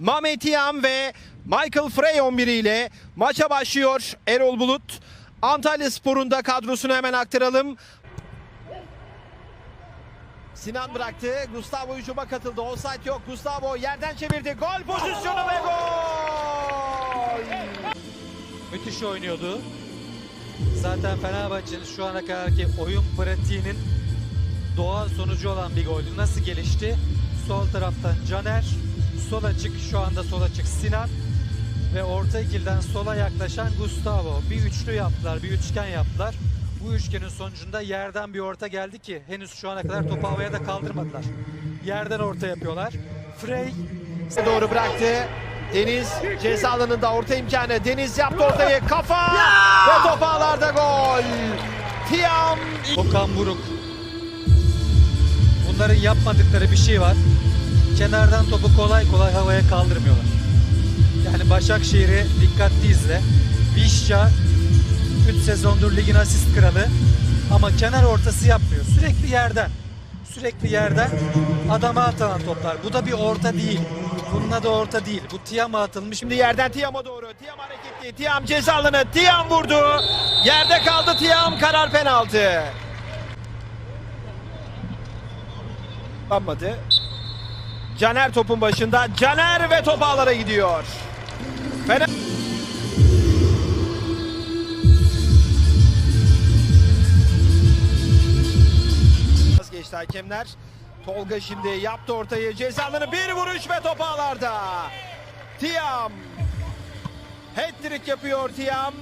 Mehmet Yam ve Michael Frey 11 ile maça başlıyor Erol Bulut. Antalya Spor'un da kadrosunu hemen aktaralım. Sinan bıraktı. Gustavo hücuma katıldı. Offside yok. Gustavo yerden çevirdi. Gol pozisyonu ve gol! Müthiş oynuyordu. Zaten Fenerbahçe'nin şu ana kadarki oyun pratiğinin doğal sonucu olan bir goldü. Nasıl gelişti? Sol taraftan Caner, sol açık şu anda sol açık Sinan ve orta ikilden sola yaklaşan Gustavo. Bir üçlü yaptılar, bir üçgen yaptılar. Bu üçgenin sonucunda yerden bir orta geldi ki henüz şu ana kadar topu havaya da kaldırmadılar. Yerden orta yapıyorlar. Frey doğru bıraktı. Deniz ceza alanında orta imkanı. Deniz yaptı ortayı. Kafa ve top ağlarda gol. Tiam Okan Buruk. Bunların yapmadıkları bir şey var. Kenardan topu kolay kolay havaya kaldırmıyorlar. Yani Başakşehir'i dikkatli izle. Vişça 3 sezondur ligin asist kralı ama kenar ortası yapmıyor. Sürekli yerden. Sürekli yerden adama atılan toplar. Bu da bir orta değil. Bunun adı orta değil. Bu Tiam'a atılmış Şimdi yerden Tiam'a doğru. Tiam hareketli. Tiam ceza alanı. Tiam vurdu. Yerde kaldı Tiam. Karar penaltı. Anmadı. Caner topun başında. Caner ve top ağlara gidiyor. Fener... Vazgeçti hakemler. Tolga şimdi yaptı ortayı. Ceza alanı bir vuruş ve top ağlarda. Tiam. Hat-trick yapıyor Tiam.